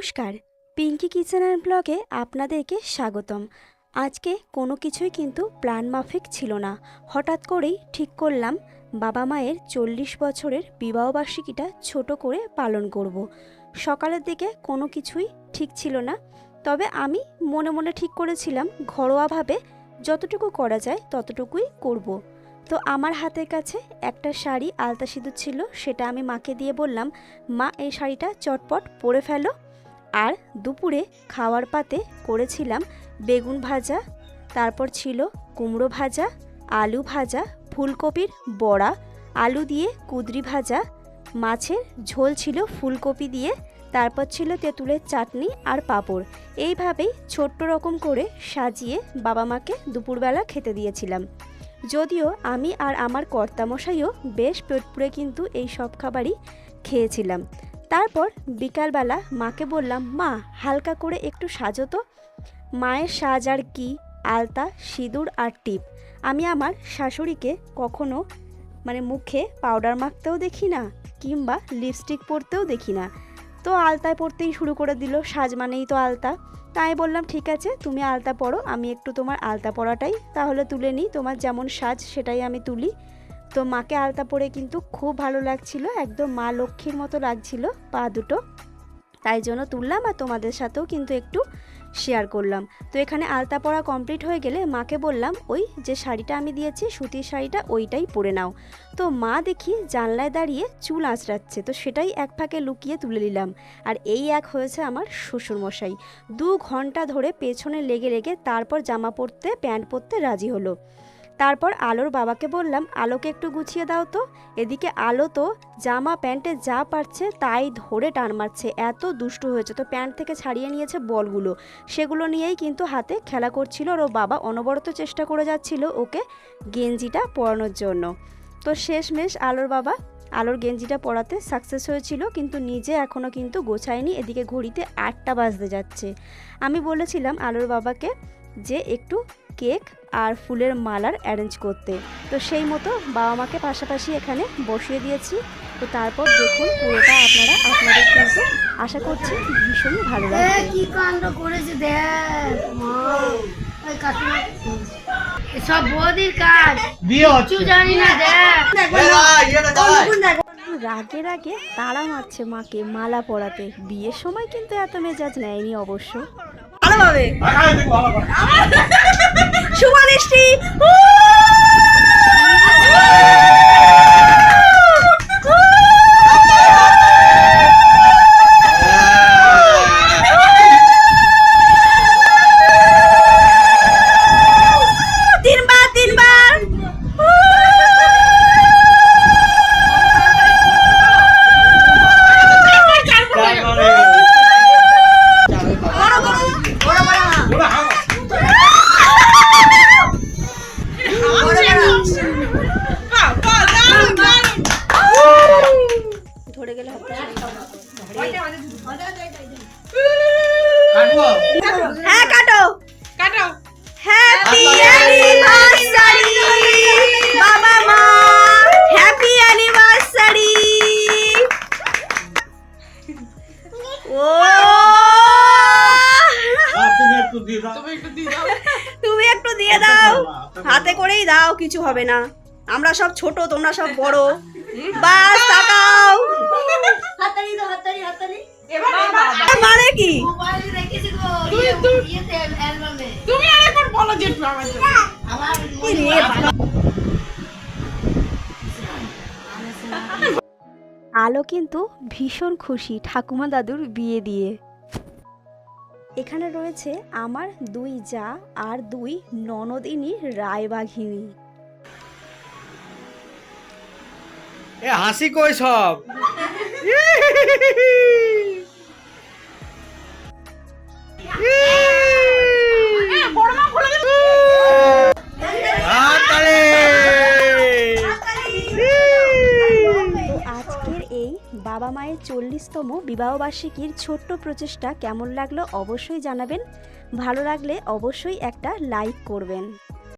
নমস্কার Pinki kitchen and ব্লগে আপনাদেরকে স্বাগতম আজকে কোনো কিছুই কিন্তু প্ল্যান মাফিক ছিল না হঠাৎ করেই ঠিক করলাম, বাবা মায়ের চল্লিশ বছরের বিবাহবার্ষিকীটা ছোট করে পালন করব। সকালের দিকে কোনো কিছুই ঠিক ছিল না, তবে আমি মনে মনে ঠিক করেছিলাম, ঘরোয়াভাবে যতটুকু করা যায় ততটুকুই করব। তো আমার হাতের কাছে একটা শাড়ি আলতা সিঁদুর ছিল, সেটা আমি মাকে দিয়ে বললাম, মা, এই শাড়িটা চটপট পরে ফেলো আর দুপুরে খাওয়ার পাতে করেছিলাম বেগুন ভাজা, তারপর ছিল কুমড়ো ভাজা, আলু ভাজা, ফুলকপির বড়া, আলু দিয়ে কুদরি ভাজা, মাছের ঝোল ছিল ফুলকপি দিয়ে, তারপর ছিল তেঁতুলের চাটনি আর পাঁপড়। এইভাবেই ছোট্ট রকম করে সাজিয়ে বাবা মাকে দুপুরবেলা খেতে দিয়েছিলাম। যদিও আমি আর আমার কর্তামশাইও বেশ পেটপুরে কিন্তু এই সব খাবারই খেয়েছিলাম। তারপর বিকালবেলা মাকে বললাম, মা, হালকা করে একটু সাজো তো। মায়ের সাজ আর কি, আলতা, সিঁদুর আর টিপ। আমি আমার শাশুড়িকে কখনো মানে মুখে পাউডার মাখতেও দেখি না, কিংবা লিপস্টিক পরতেও দেখি না। তো আলতায় পরতেই শুরু করে দিল, সাজ মানেই তো আলতা। তাই বললাম, ঠিক আছে, তুমি আলতা পরো, আমি একটু তোমার আলতা পরাটাই, তাহলে তুলে নিই, তোমার যেমন সাজ সেটাই আমি তুলি। তো মাকে আলতা পরে কিন্তু খুব ভালো লাগছিল, একদম মা লক্ষ্মীর মতো লাগছিল পা দুটো। তাই জন্য তুললাম আর তোমাদের সাথেও কিন্তু একটু শেয়ার করলাম। তো এখানে আলতা পরা কমপ্লিট হয়ে গেলে মাকে বললাম, ওই যে শাড়িটা আমি দিয়েছি, সুতির শাড়িটা ওইটাই পরে নাও। তো মা দেখি জানলায় দাঁড়িয়ে চুল আঁচড়াচ্ছে, তো সেটাই এক ফাঁকে লুকিয়ে তুলে নিলাম। আর এই এক হয়েছে আমার শ্বশুরমশাই। দু ঘণ্টা ধরে পেছনে লেগে লেগে তারপর জামা পরতে, প্যান্ট পরতে রাজি হলো। তারপর আলোর বাবাকে বললাম, আলোকে একটু গুছিয়ে দাও তো। এদিকে আলো তো, জামা, প্যান্টে যা পারছে তাই ধরে টান মারছে। এত দুষ্টু হয়েছে তো প্যান্ট থেকে ছাড়িয়ে নিয়েছে বলগুলো। সেগুলো নিয়েই কিন্তু হাতে খেলা করছিল আর ও বাবা অনবরত চেষ্টা করে যাচ্ছিল ওকে গেঞ্জিটা পরানোর জন্য। তো শেষমেশ আলোর বাবা, আলোর গেঞ্জিটা পরাতে সাকসেস হয়েছিল কিন্তু নিজে এখনও কিন্তু গোছায়নি। এদিকে ঘড়িতে আটটা বাজতে যাচ্ছে। আমি বলেছিলাম আলোর বাবাকে যে একটু কেক আর ফুলের মালার অ্যারেঞ্জ করতে। তো সেই মতো বাবা মাকে পাশাপাশি এখানে বসিয়ে দিয়েছি। তো তারপর দেখুন পুরোটা আপনারা আপনাদের কিন্তু আশা করছি ভীষণ ভালো লাগবে। কি কাণ্ড করেছে দেখ মা। ওই সব বৌদির কাজ। কিছু জানি না দেখ। রাগে রাগে তাড়া মারছে মাকে মালা পরাতে। বিয়ের সময় কিন্তু এত মেজাজ নেয়নি অবশ্য। ভালোভাবে শুভ দৃষ্টি। হ্যাঁ কাটো। কাটো। হ্যাপি অ্যানিভার্সারি বাবা মা। হ্যাপি অ্যানিভার্সারি ও। তুমি একটু দিয়ে দাও। তুমি একটু দিয়ে দাও। তুমি একটু দিয়ে দাও হাতে করেই দাও কিছু হবে না। আমরা সব ছোট তোমরা সব বড়। বাস তাকাও তুমি আরেকবার বলো আমার। আলো কিন্তু ভীষণ খুশি ঠাকুমা দাদুর বিয়ে দিয়ে। এখানে রয়েছে আমার দুই যা আর দুই ননদিনী রায়বাঘিনী। এ হাসি কই সব? বাবা মায়ের চল্লিশতম বিবাহবার্ষিকীর ছোট্ট প্রচেষ্টা কেমন লাগল অবশ্যই জানাবেন। ভালো লাগলে অবশ্যই একটা লাইক করবেন।